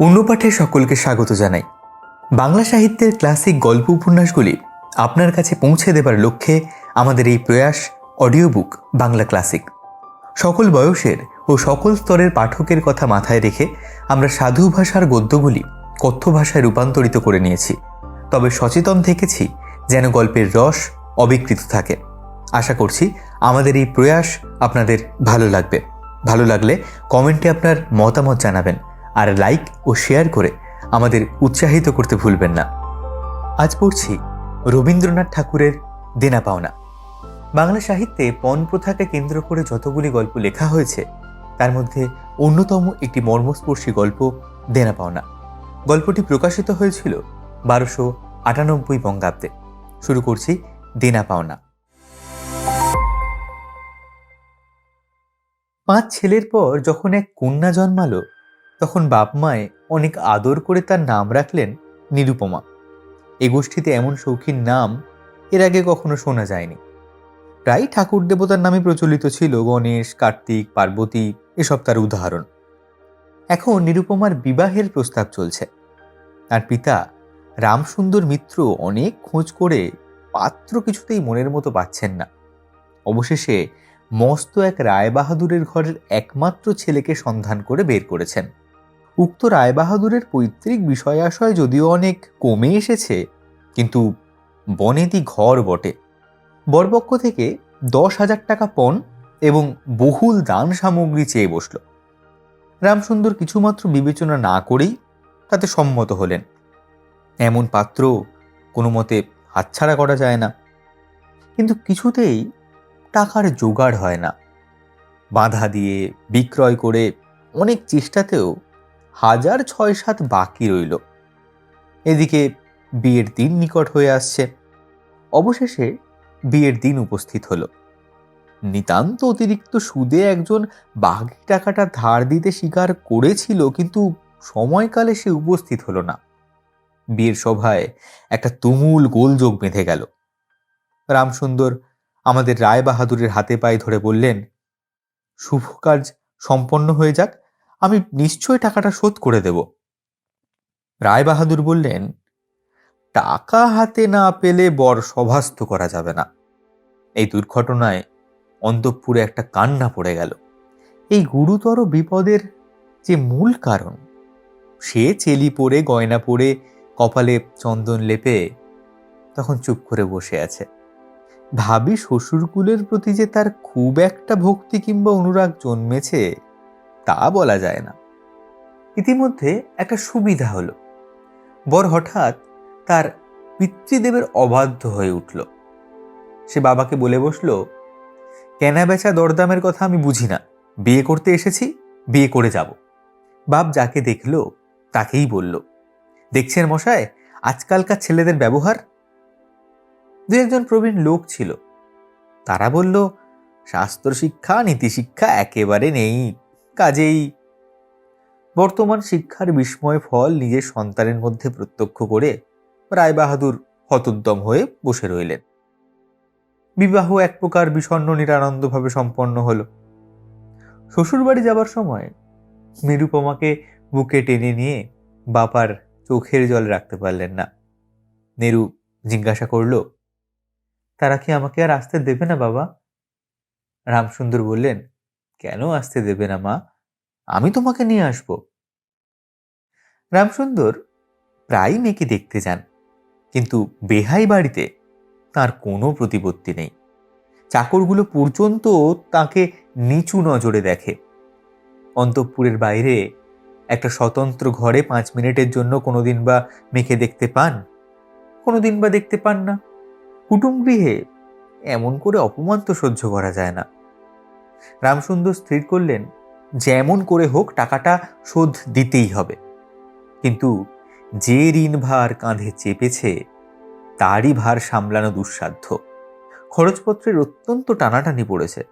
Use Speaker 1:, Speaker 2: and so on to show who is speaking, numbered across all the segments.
Speaker 1: অন্যপাঠে সকলকে স্বাগত জানাই। বাংলা সাহিত্যের ক্লাসিক গল্প উপন্যাসগুলি আপনার কাছে পৌঁছে দেবার লক্ষ্যে আমাদের এই প্রয়াস অডিও বুক বাংলা ক্লাসিক। সকল বয়সের ও সকল স্তরের পাঠকের কথা মাথায় রেখে আমরা সাধু ভাষার গদ্যগুলি কথ্য ভাষায় রূপান্তরিত করে নিয়েছি। তবে সচেতন থেকেছি যেন গল্পের রস অবিকৃত থাকে। আশা করছি আমাদের এই প্রয়াস আপনাদের ভালো লাগবে। ভালো লাগলে কমেন্টে আপনার মতামত জানাবেন। আর লাইক ও শেয়ার করে আমাদের উৎসাহিত করতে ভুলবেন না। আজ পড়ছি রবীন্দ্রনাথ ঠাকুরের দেনা পাওনা। বাংলা সাহিত্যে পণ প্রথাকে কেন্দ্র করে যতগুলি গল্প লেখা হয়েছে, তার মধ্যে অন্যতম একটি মর্মস্পর্শী গল্প, দেনা পাওনা। গল্পটি প্রকাশিত হয়েছিল বারোশো আটানব্বই বঙ্গাব্দে। শুরু করছি দেনা পাওনা। পাঁচ ছেলের পর যখন এক কন্যা জন্মালো তখন বাপ মায়ে অনেক আদর করে তার নাম রাখলেন নিরুপমা। এ গোষ্ঠীতে এমন শৌখিন নাম এর আগে কখনো শোনা যায়নি। প্রায় ঠাকুর দেবতার নামে প্রচলিত ছিল গণেশ, কার্তিক, পার্বতী, এসব তার উদাহরণ। এখন নিরুপমার বিবাহের প্রস্তাব চলছে। তার পিতা রামসুন্দর মিত্র অনেক খোঁজ করে পাত্র কিছুতেই মনের মতো পাচ্ছেন না। অবশেষে মস্ত এক রায়বাহাদুরের ঘরের একমাত্র ছেলেকে সন্ধান করে বের করেছেন। উক্ত রায়বাহাদুরের পৈতৃক বিষয়াশয় যদিও অনেক কমে এসেছে, কিন্তু বনেদি ঘর বটে। বরপক্ষ থেকে দশ হাজার টাকা পণ এবং বহুল দান সামগ্রী চেয়ে বসল। রামসুন্দর কিছুমাত্র বিবেচনা না করেই তাতে সম্মত হলেন। এমন পাত্র কোনো মতে হাতছাড়া করা যায় না। কিন্তু কিছুতেই টাকার জোগাড় হয় না। বাধা দিয়ে বিক্রয় করে অনেক চেষ্টাতেও হাজার ছয় সাত বাকি রইল। এদিকে বিয়ের দিন নিকট হয়ে আসছে। অবশেষে বিয়ের দিন উপস্থিত হলো। নিতান্ত অতিরিক্ত সুদে একজন বাকি টাকাটা ধার দিতে স্বীকার করেছিল, কিন্তু সময়কালে সে উপস্থিত হলো না। বিয়ের সভায় একটা তুমুল গোলযোগ বেঁধে গেল। রামসুন্দর আমাদের রায় বাহাদুরের হাতে পায়ে ধরে বললেন, শুভ কাজ সম্পন্ন হয়ে যাক আমি নিশ্চয় টাকাটা শোধ করে দেব। রায় বাহাদুর বললেন, টাকা হাতে না পেলে বর সভাস্থ করা যাবে না। এই দুর্ঘটনায় অন্তঃপুরে একটা কান্না পড়ে গেল। এই গুরুতর বিপদের যে মূল কারণ, সে চেলি পরে, গয়না পরে, কপালে চন্দন লেপে তখন চুপ করে বসে আছে। ভাবি শ্বশুরকুলের প্রতি যে তার খুব একটা ভক্তি কিংবা অনুরাগ জন্মেছে তা বলা যায় না। ইতিমধ্যে একটা সুবিধা হলো। বর হঠাৎ তার পিতৃদেবের অবাধ্য হয়ে উঠল। সে বাবাকে বলে বসল, কেনা বেচা দরদামের কথা আমি বুঝি না। বিয়ে করতে এসেছি, বিয়ে করে যাব। বাপ যাকে দেখল, তাকেই বলল, দেখছেন মশায়, আজকালকার ছেলেদের ব্যবহার? দু একজন প্রবীণ লোক ছিল। তারা বলল শাস্ত্র শিক্ষা নীতিশিক্ষা একেবারে নেই। কাজেই। বর্তমান শিক্ষার বিস্ময় ফল নিজের সন্তানের মধ্যে প্রত্যক্ষ করে রায়বাহাদুর হতোদ্যম হয়ে বসে রইলেন। বিবাহ এক প্রকার বিষণ্ন নিরানন্দভাবে সম্পন্ন হলো। শ্বশুরবাড়ি যাবার সময় নিরুপমাকে বুকে টেনে নিয়ে বাপার চোখের জল রাখতে পারলেন না। নেরু জিজ্ঞাসা করল, তারা কি আমাকে আর আসতে দেবে না বাবা? রামসুন্দর বললেন কেন আসতে দেবে না, মা? আমি তোমাকে নিয়ে আসব। রামসুন্দর প্রায় মেয়েকে দেখতে যান, কিন্তু বেহাই বাড়িতে তার কোনো প্রতিপত্তি নেই। চাকরগুলো পর্যন্ত তাকে নিচু নজরে দেখে। অন্তঃপুরের বাইরে একটা স্বতন্ত্র ঘরে পাঁচ মিনিটের জন্য কোনোদিন বা মেখে দেখতে পান? কোনোদিন বা দেখতে পান না। কুটুম গৃহে এমন করে অপমান তো সহ্য করা যায় না। রামসুন্দর স্থির করলেন, যেমন করে হোক টাকাটা শোধ দিতেই হবে। কিন্তু যে ঋণ ভার কাঁধে চেপেছে, তারই ভার সামলানো দুঃসাধ্য। খরচপত্রের অত্যন্ত টানাটানি পড়েছে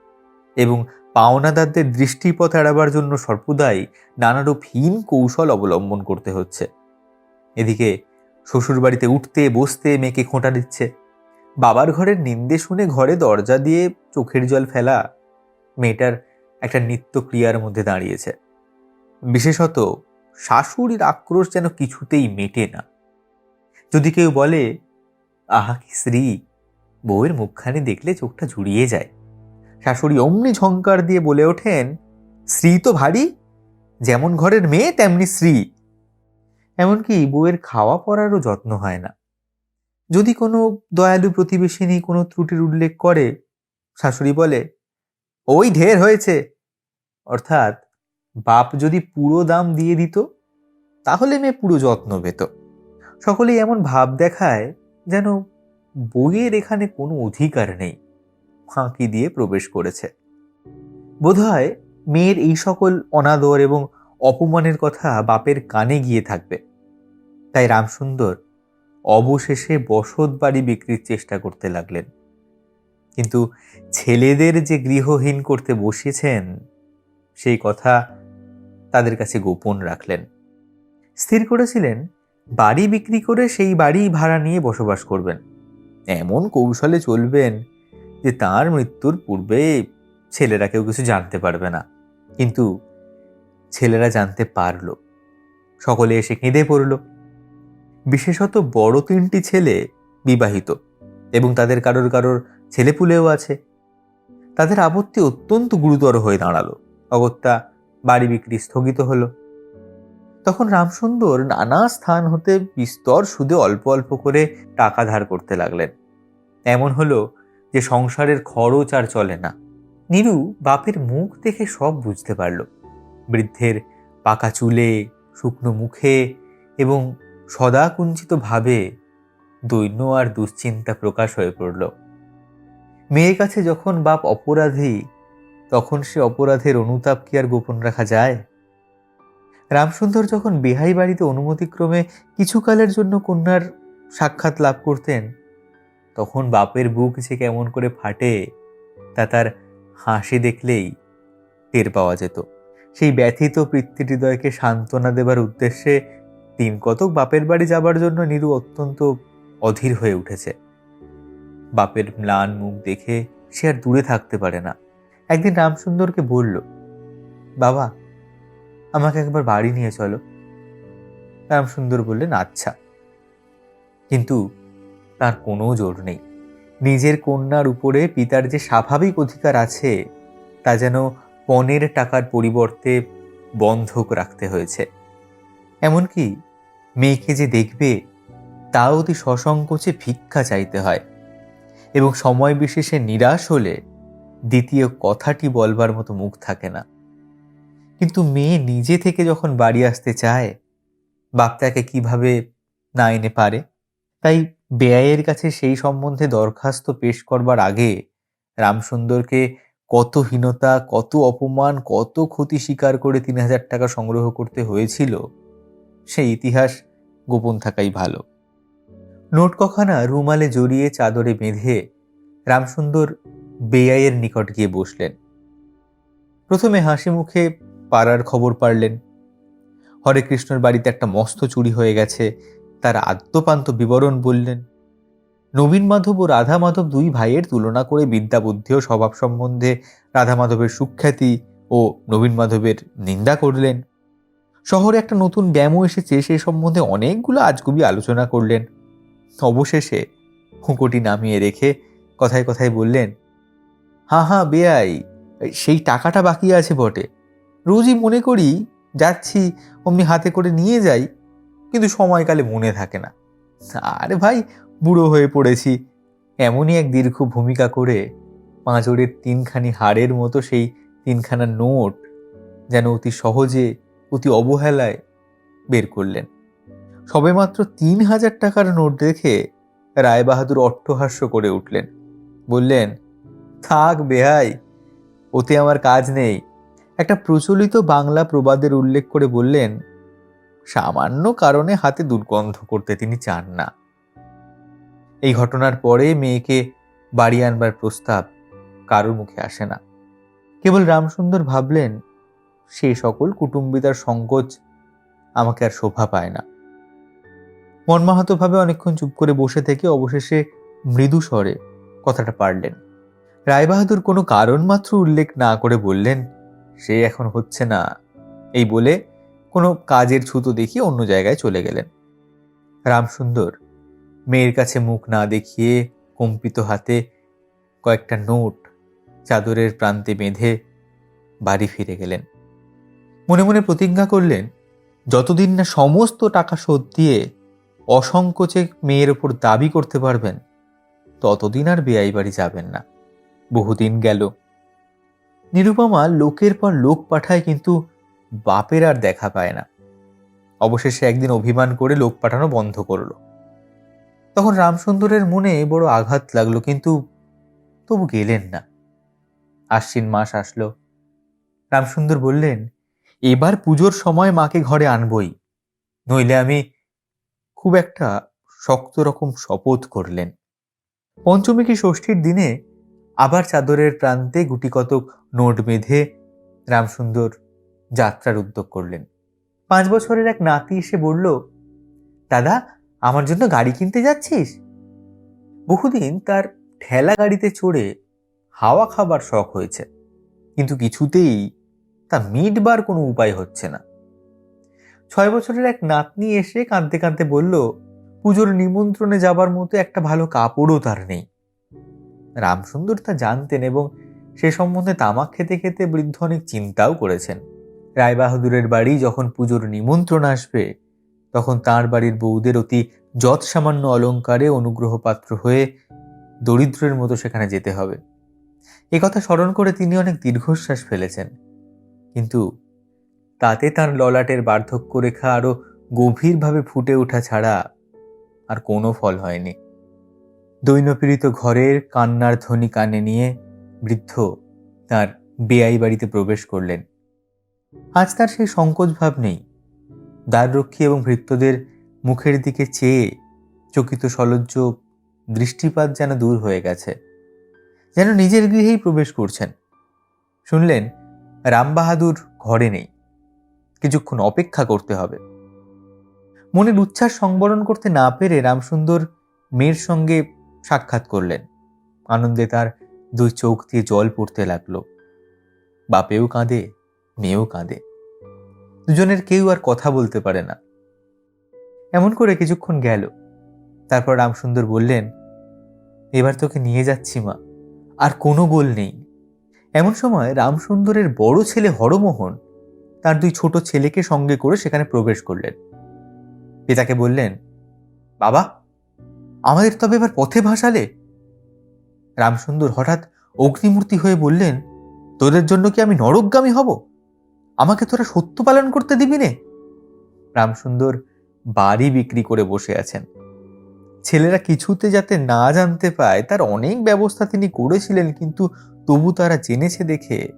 Speaker 1: এবং পাওনাদারদের দৃষ্টিপথ এড়াবার জন্য সর্বদাই নানারূপ হীন কৌশল অবলম্বন করতে হচ্ছে। এদিকে শ্বশুরবাড়িতে উঠতে, বসতে মেয়েকে খোঁটা দিচ্ছে। বাবার ঘরের নিন্দে শুনে ঘরে দরজা দিয়ে চোখের জল ফেলা মেয়েটার একটা নিত্য ক্রিয়ার মধ্যে দাঁড়িয়েছে। বিশেষত শাশুড়ির আক্রোশ যেন কিছুতেই মেটে না। যদি কেউ বলে, আহা কি শ্রী বউয়ের মুখখানি দেখলে চোখটা জুড়িয়ে যায়। শাশুড়ি অমনি ঝঙ্কার দিয়ে বলে ওঠেন শ্রী তো ভারী, যেমন ঘরের মেয়ে তেমনি শ্রী এমনকি বউয়ের খাওয়া পরারও যত্ন হয় না। যদি কোনো দয়ালু প্রতিবেশিনী কোনো ত্রুটির উল্লেখ করে, শাশুড়ি বলে ওই ঢের হয়েছে। অর্থাৎ বাপ যদি পুরো দাম দিয়ে দিত, তাহলে মেয়ে পুরো যত্ন পেত। সকলেই এমন ভাব দেখায় যেন বইয়ের এখানে কোনো অধিকার নেই। ফাঁকি দিয়ে প্রবেশ করেছে। বোধহয় মেয়ের এই সকল অনাদর এবং অপমানের কথা বাপের কানে গিয়ে থাকবে। তাই রামসুন্দর অবশেষে বসত বাড়ি বিক্রির চেষ্টা করতে লাগলেন। কিন্তু ছেলেদের যে গৃহহীন করতে বসেছেন, সেই কথা তাদের কাছে গোপন রাখলেন। স্থির করেছিলেন, বাড়ি বিক্রি করে সেই বাড়ি ভাড়া নিয়ে বসবাস করবেন। এমন কৌশলে চলবেন যে তার মৃত্যুর পূর্বে ছেলেরা কেউ কিছু জানতে পারবে না। কিন্তু ছেলেরা জানতে পারল। সকলে এসে কেঁদে পড়ল। বিশেষত বড় তিনটি ছেলে বিবাহিত এবং তাদের কারোর কারোর ছেলেপুলেও আছে। তাদের আপত্তি অত্যন্ত গুরুতর হয়ে দাঁড়াল। অগত্যা বাড়ি বিক্রি স্থগিত হলো। তখন রামসুন্দর নানা স্থান হতে বিস্তর সুদে অল্প অল্প করে টাকা ধার করতে লাগলেন। এমন হলো যে সংসারের খরচ আর চলে না। নীরু বাপের মুখ দেখে সব বুঝতে পারল। বৃদ্ধের পাকা চুলে, শুকনো মুখে এবং সদা কুঞ্চিত ভাবে দৈন্য আর দুশ্চিন্তা প্রকাশ হয়ে পড়ল। মেয়ের কাছে যখন বাপ অপরাধী, তখন সে অপরাধের অনুতাপ কি আর গোপন রাখা যায়? রামসুন্দর যখন বেহাই বাড়িতে অনুমতিক্রমে কিছুকালের জন্য কন্যার সাক্ষাৎ লাভ করতেন, তখন বাপের বুক যে কেমন করে ফাটে, তা তার হাসি দেখলেই টের পাওয়া যেত। সেই ব্যথিত হৃদয়কে সান্ত্বনা দেবার উদ্দেশ্যে দিন কতক বাপের বাড়ি যাবার জন্য নিরু অত্যন্ত অধীর হয়ে উঠেছে। বাপের ম্লান মুখ দেখে সে আর দূরে থাকতে পারে না। একদিন রামসুন্দরকে বলল, বাবা, আমাকে একবার বাড়ি নিয়ে চলো। রামসুন্দর বললেন আচ্ছা। কিন্তু তার কোনো জোর নেই। নিজের কন্যার উপরে পিতার যে স্বাভাবিক অধিকার আছে, তা যেন পনেরো টাকার পরিবর্তে বন্ধক রাখতে হয়েছে। এমনকি মেয়েকে যে দেখবে, তাও অতি সসংকোচে ভিক্ষা চাইতে হয়। এবং সময় বিশেষে নিরাশ হলে দ্বিতীয় কথাটি বলবার মতো মুখ থাকে না। কিন্তু মেয়ে নিজে থেকে যখন বাড়ি আসতে চায়, বাপ তাকে কীভাবে না এনে পারে? তাই বেআইয়ের কাছে সেই সম্বন্ধে দরখাস্ত পেশ করবার আগে রামসুন্দরকে কত হীনতা, কত অপমান, কত ক্ষতি স্বীকার করে তিন হাজার টাকা সংগ্রহ করতে হয়েছিল, সেই ইতিহাস গোপন থাকাই ভালো। নোট কখানা রুমালে জড়িয়ে চাদরে বেঁধে রামসুন্দর বেআইয়ের নিকট গিয়ে বসলেন। প্রথমে হাসি মুখে পাড়ার খবর পারলেন হরে কৃষ্ণর বাড়িতে একটা মস্ত চুরি হয়ে গেছে, তার আদ্যপান্ত বিবরণ বললেন। নবীন মাধব ও রাধা মাধব দুই ভাইয়ের তুলনা করে বিদ্যা বুদ্ধি ও স্বভাব সম্বন্ধে রাধা মাধবের সুখ্যাতি ও নবীন মাধবের নিন্দা করলেন। শহরে একটা নতুন ব্যায়ামও এসেছে, সে সম্বন্ধে অনেকগুলো আজগুবি আলোচনা করলেন। অবশেষে হুঁকোটি নামিয়ে রেখে কথায় কথায় বললেন, হা হা, বেআই সেই টাকাটা বাকি আছে বটে। রোজই মনে করি যাচ্ছি, অমনি হাতে করে নিয়ে যাই, কিন্তু সময়কালে মনে থাকে না। আরে ভাই, বুড়ো হয়ে পড়েছি। এমনই এক দীর্ঘ ভূমিকা করে পাঁচড়ের তিনখানি হাড়ের মতো সেই তিনখানা নোট যেন অতি সহজে, অতি অবহেলায় বের করলেন। সবেমাত্র তিন হাজার টাকার নোট দেখে রায়বাহাদুর অট্টহাস্য করে উঠলেন। বললেন, থাক বেহাই ওতে আমার কাজ নেই। একটা প্রচলিত বাংলা প্রবাদের উল্লেখ করে বললেন, সামান্য কারণে হাতে দুর্গন্ধ করতে তিনি চান না। এই ঘটনার পরে মেয়েকে বাড়ি আনবার প্রস্তাব কারোর মুখে আসে না। কেবল রামসুন্দর ভাবলেন, সে সকল কুটুম্বিতার সংকোচ আমাকে আর শোভা পায় না। মর্মাহতভাবে অনেকক্ষণ চুপ করে বসে থেকে অবশেষে মৃদু স্বরে কথাটা পারলেন। রায়বাহাদুর কোনো কারণ মাত্র উল্লেখ না করে বললেন, সে এখন হচ্ছে না। এই বলে কোনো কাজের ছুতো দেখিয়ে অন্য জায়গায় চলে গেলেন। রামসুন্দর মেয়ের কাছে মুখ না দেখিয়ে কম্পিত হাতে কয়েকটা নোট চাদরের প্রান্তে বেঁধে বাড়ি ফিরে গেলেন। মনে মনে প্রতিজ্ঞা করলেন, যতদিন না সমস্ত টাকা শোধ দিয়ে অসংকোচে মেয়ের ওপর দাবি করতে পারবেন, ততদিন আর বেআই বাড়ি যাবেন না। বহুদিন গেল। নিরুপমা লোকের পর লোক পাঠায় কিন্তু বাপের আর দেখা পায় না। অবশেষে একদিন অভিমান করে লোক পাঠানো বন্ধ করল। তখন রামসুন্দরের মনে বড় আঘাত লাগল, কিন্তু তবু গেলেন না। আশ্বিন মাস আসলো। রামসুন্দর বললেন, এবার পুজোর সময় মাকে ঘরে আনবই, নইলে আমি খুব একটা শক্ত রকম শপথ করলেন। পঞ্চমী কি ষষ্ঠীর দিনে আবার চাদরের প্রান্তে গুটি কতক নোট বেঁধে রামসুন্দর যাত্রার উদ্যোগ করলেন। পাঁচ বছরের এক নাতি এসে বলল, দাদা, আমার জন্য গাড়ি কিনতে যাচ্ছিস? বহুদিন তার ঠেলা গাড়িতে চড়ে হাওয়া খাবার শখ হয়েছে, কিন্তু কিছুতেই তা মিটবার কোনো উপায় হচ্ছে না। ছয় বছরের এক নাতনি এসে কাঁদতে কাঁদতে বলল, পুজোর নিমন্ত্রণে যাবার মতো একটা ভালো কাপড়ও তার নেই। রামসুন্দর তা জানতেন এবং সে সম্বন্ধে তামাক খেতে খেতে বৃদ্ধ অনেক চিন্তাও করেছেন। রায়বাহাদুরের বাড়ি যখন পুজোর নিমন্ত্রণ আসবে, তখন তার বাড়ির বউদের অতি যৎ সামান্য অলঙ্কারে অনুগ্রহ পাত্র হয়ে দরিদ্রের মতো সেখানে যেতে হবে। এ কথা স্মরণ করে তিনি অনেক দীর্ঘশ্বাস ফেলেছেন। কিন্তু তাতে তার ললাটের বার্ধক্য রেখা আরও গভীরভাবে ফুটে ওঠা ছাড়া আর কোনো ফল হয়নি। দৈনপীড়িত ঘরের কান্নার ধ্বনি কানে নিয়ে বৃদ্ধ তার বেআই বাড়িতে প্রবেশ করলেন। আজ তার সেই সংকোচ ভাব নেই। দ্বাররক্ষী এবং ভৃত্যদের মুখের দিকে চেয়ে চকিত সলজ্জ দৃষ্টিপাত যেন দূর হয়ে গেছে, যেন নিজের গৃহেই প্রবেশ করছেন। শুনলেন, রামবাহাদুর ঘরে নেই। কিছুক্ষণ অপেক্ষা করতে হবে। মনের উচ্ছ্বাস সংবরণ করতে না পেরে রামসুন্দর মেয়ের সঙ্গে সাক্ষাৎ করলেন। আনন্দে তার দুই চোখ দিয়ে জল পড়তে লাগল। বাপেও কাঁদে, মেয়েও কাঁদে। দুজনের কেউ আর কথা বলতে পারে না। এমন করে কিছুক্ষণ গেল। তারপর রামসুন্দর বললেন, এবার তোকে নিয়ে যাচ্ছি মা। আর কোনো গোল নেই। এমন সময় রামসুন্দরের বড় ছেলে হরমোহন তার দুই ছোট ছেলেকে সঙ্গে করে সেখানে প্রবেশ করলেন। পিতাকে বললেন, বাবা, আমাদের তবে এবার পথে ভাসালে? রামসুন্দর হঠাৎ অগ্নিমূর্তি হয়ে বললেন, তোদের জন্য কি আমি নরকগামী হব? আমাকে তোরা সত্য পালন করতে দিবি নে? রামসুন্দর বাড়ি বিক্রি করে বসে আছেন। ছেলেরা কিছুতে যাতে না জানতে পায়, তার অনেক ব্যবস্থা তিনি করেছিলেন, কিন্তু তবু তারা জেনেছে দেখে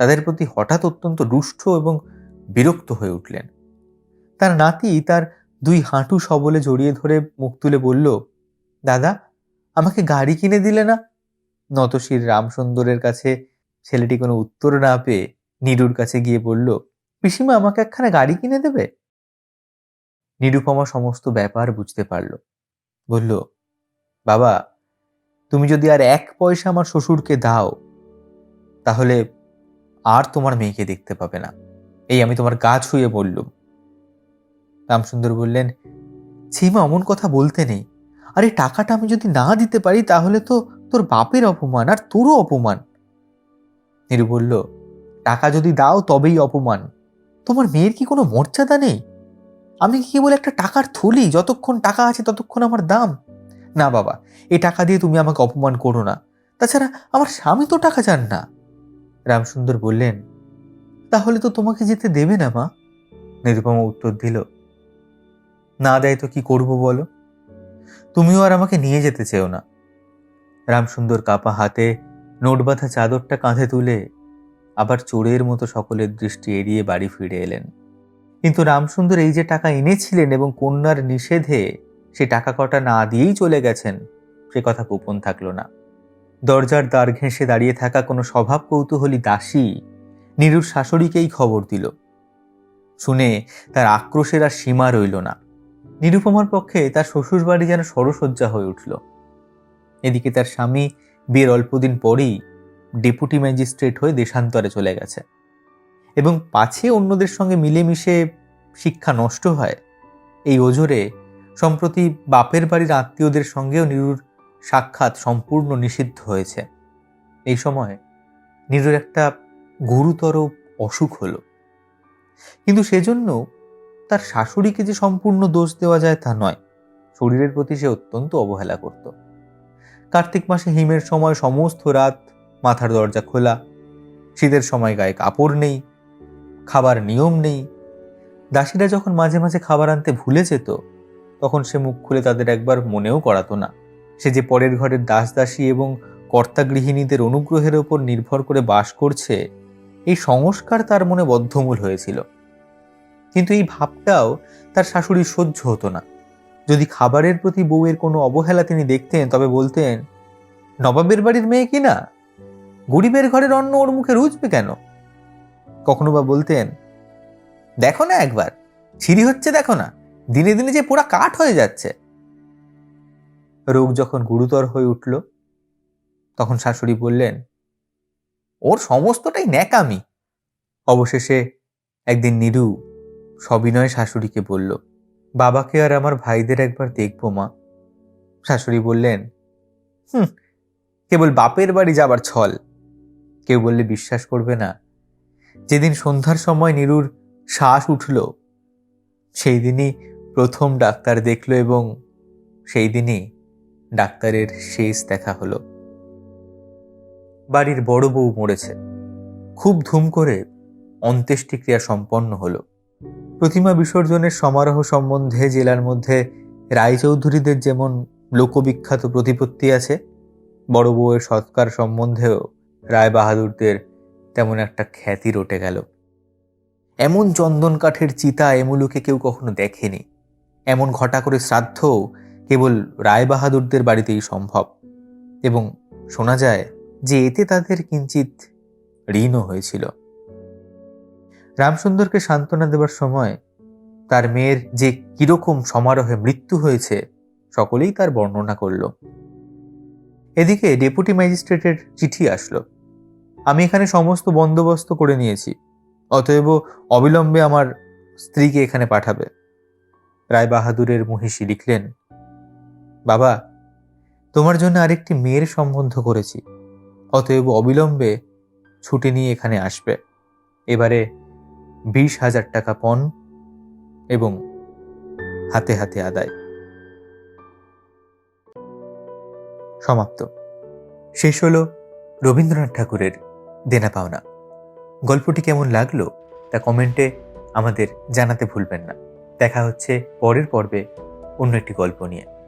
Speaker 1: তাদের প্রতি হঠাৎ অত্যন্ত রুষ্ট এবং বিরক্ত হয়ে উঠলেন। তার নাতি তার দুই হাঁটু সবলে জড়িয়ে ধরে মুখ তুলে বলল, দাদা, আমাকে গাড়ি কিনে দিলে না? নতশির রামসুন্দরের কাছে ছেলেটি কোনো উত্তর না পেয়ে নিরুর কাছে গিয়ে বলল, পিসিমা আমাকে একখানা গাড়ি কিনে দেবে? নিরুপমা সমস্ত ব্যাপার বুঝতে পারল। বলল, বাবা, তুমি যদি আর এক পয়সা আমার শ্বশুরকে দাও, তাহলে আর তোমার মেয়েকে দেখতে পাবে না। এই আমি তোমার গা ছুঁয়ে বললুম। রামসুন্দর বললেন ছিমা অমন কথা বলতে নেই। আর, টাকাটা আমি যদি না দিতে পারি, তাহলে তো তোর বাপের অপমান আর তোরও অপমান। নিরু বলল, টাকা যদি দাও, তবেই অপমান। তোমার মেয়ের কি কোনো মর্যাদা নেই? আমি কি কেবল একটা টাকার থলি? যতক্ষণ টাকা আছে, ততক্ষণ আমার দাম। না বাবা, এ টাকা দিয়ে তুমি আমাকে অপমান করো না। তাছাড়া, আমার স্বামী তো টাকা চান না। রামসুন্দর বললেন, তাহলে তো তোমাকে যেতে দেবে না, মা? নিরুপমা উত্তর দিল, না দেয় তো কি করব বলো? তুমিও আর আমাকে নিয়ে যেতে চেও না। রামসুন্দর কাপা হাতে নোট বাঁধা চাদরটা কাঁধে তুলে আবার চোরের মতো সকলের দৃষ্টি এড়িয়ে বাড়ি ফিরে এলেন। কিন্তু রামসুন্দর এই যে টাকা এনেছিলেন এবং কন্যার নিষেধে সে টাকা কটা না দিয়েই চলে গেছেন, সে কথা গোপন থাকল না। দরজার দ্বার ঘেঁষে দাঁড়িয়ে থাকা কোনো স্বভাব কৌতূহলী দাসী নিরুর শাশুড়িকেই খবর দিল। শুনে তার আক্রোশের আর সীমা রইল না। নিরুপমার পক্ষে তার শ্বশুর বাড়ি যেন সরসজ্জা হয়ে উঠল। এদিকে তার স্বামী বিয়ের অল্পদিন পরেই ডেপুটি ম্যাজিস্ট্রেট হয়ে দেশান্তরে চলে গেছে এবং পাছে অন্যদের সঙ্গে মিলেমিশে শিক্ষা নষ্ট হয়। এই ওজোরে, সম্প্রতি বাপের বাড়ির আত্মীয়দের সঙ্গেও নিরুর সাক্ষাৎ সম্পূর্ণ নিষিদ্ধ হয়েছে। এই সময় নিরুর একটা গুরুতর অসুখ হলো। কিন্তু সেজন্য তার শাশুড়িকে যে সম্পূর্ণ দোষ দেওয়া যায় তা নয়। শরীরের প্রতি সে অত্যন্ত অবহেলা করত। কার্তিক মাসে হিমের সময় সমস্ত রাত মাথার দরজা খোলা। শীতের সময় গায়ে কাপড় নেই। খাবার নিয়ম নেই। দাসীরা যখন মাঝে মাঝে খাবার আনতে ভুলে যেত, তখন সে মুখ খুলে তাদের একবার মনেও করাতো না। সে যে পরের ঘরের দাস দাসী এবং কর্তা গৃহিণীদের অনুগ্রহের ওপর নির্ভর করে বাস করছে, এই সংস্কার তার মনে বদ্ধমূল হয়েছিল। কিন্তু এই ভাবটাও তার শাশুড়ি সহ্য হতো না। যদি খাবারের প্রতি বউয়ের কোনো অবহেলা তিনি দেখতেন, তবে বলতেন, নবাবের বাড়ির মেয়ে কি না? গরিবের ঘরের অন্ন ওর মুখে রুজবে কেন? কখনো বা বলতেন, দেখো না একবার ছিরি হচ্ছে দেখো না, দিনে দিনে যে পোড়া কাঠ হয়ে যাচ্ছে। রোগ যখন গুরুতর হয়ে উঠল, তখন শাশুড়ি বললেন, ওর সমস্তটাই ন্যাকামি। অবশেষে একদিন নিরু সবিনয় শাশুড়িকে বলল, বাবাকে আর আমার ভাইদের একবার দেখব মা। শাশুড়ি বললেন, হুম, কেবল বাপের বাড়ি যাবার ছল। কেউ বললে, বিশ্বাস করবে না। যেদিন সন্ধ্যার সময় নিরুর শ্বাস উঠল, সেই দিনই প্রথম ডাক্তার দেখল এবং সেই দিনই ডাক্তারের শেষ দেখা হলো। বাড়ির বড় বউ মরেছে। খুব ধুম করে অন্ত্যেষ্টিক্রিয়া সম্পন্ন হলো। প্রতিমা বিসর্জনের সমারোহ সম্বন্ধে জেলার মধ্যে রায়চৌধুরীদের যেমন লোকবিখ্যাত প্রতিপত্তি আছে, বড় বউয়ের সৎকার সম্বন্ধেও রায় বাহাদুরদের তেমন একটা খ্যাতি রটে গেল। এমন চন্দন কাঠের চিতা এমুলুকে কেউ কখনো দেখেনি। এমন ঘটা করে শ্রাদ্ধও কেবল রায় বাহাদুরদের বাড়িতেই সম্ভব। এবং শোনা যায় যে এতে তাদের কিঞ্চিত ঋণও হয়েছিল। রামসুন্দরকে সান্ত্বনা দেবার সময় তার মেয়ের যে কীরকম সমারোহে মৃত্যু হয়েছে, সকলেই তার বর্ণনা করল। এদিকে ডেপুটি ম্যাজিস্ট্রেটের চিঠি আসলো। আমি এখানে সমস্ত বন্দোবস্ত করে নিয়েছি, অতএব অবিলম্বে আমার স্ত্রীকে এখানে পাঠাবে। রায় বাহাদুরের মহিষী লিখলেন বাবা, তোমার জন্য আরেকটি মেয়ের সম্বন্ধ করেছি। অতএব অবিলম্বে ছুটি নিয়ে এখানে আসবে। এবারে বিশ হাজার টাকা পণ এবং হাতে হাতে আদায়। সমাপ্ত। শেষ হল রবীন্দ্রনাথ ঠাকুরের দেনা পাওনা। গল্পটি কেমন লাগল তা কমেন্টে আমাদের জানাতে ভুলবেন না। দেখা হচ্ছে পরের পর্বে অন্য একটি গল্প নিয়ে।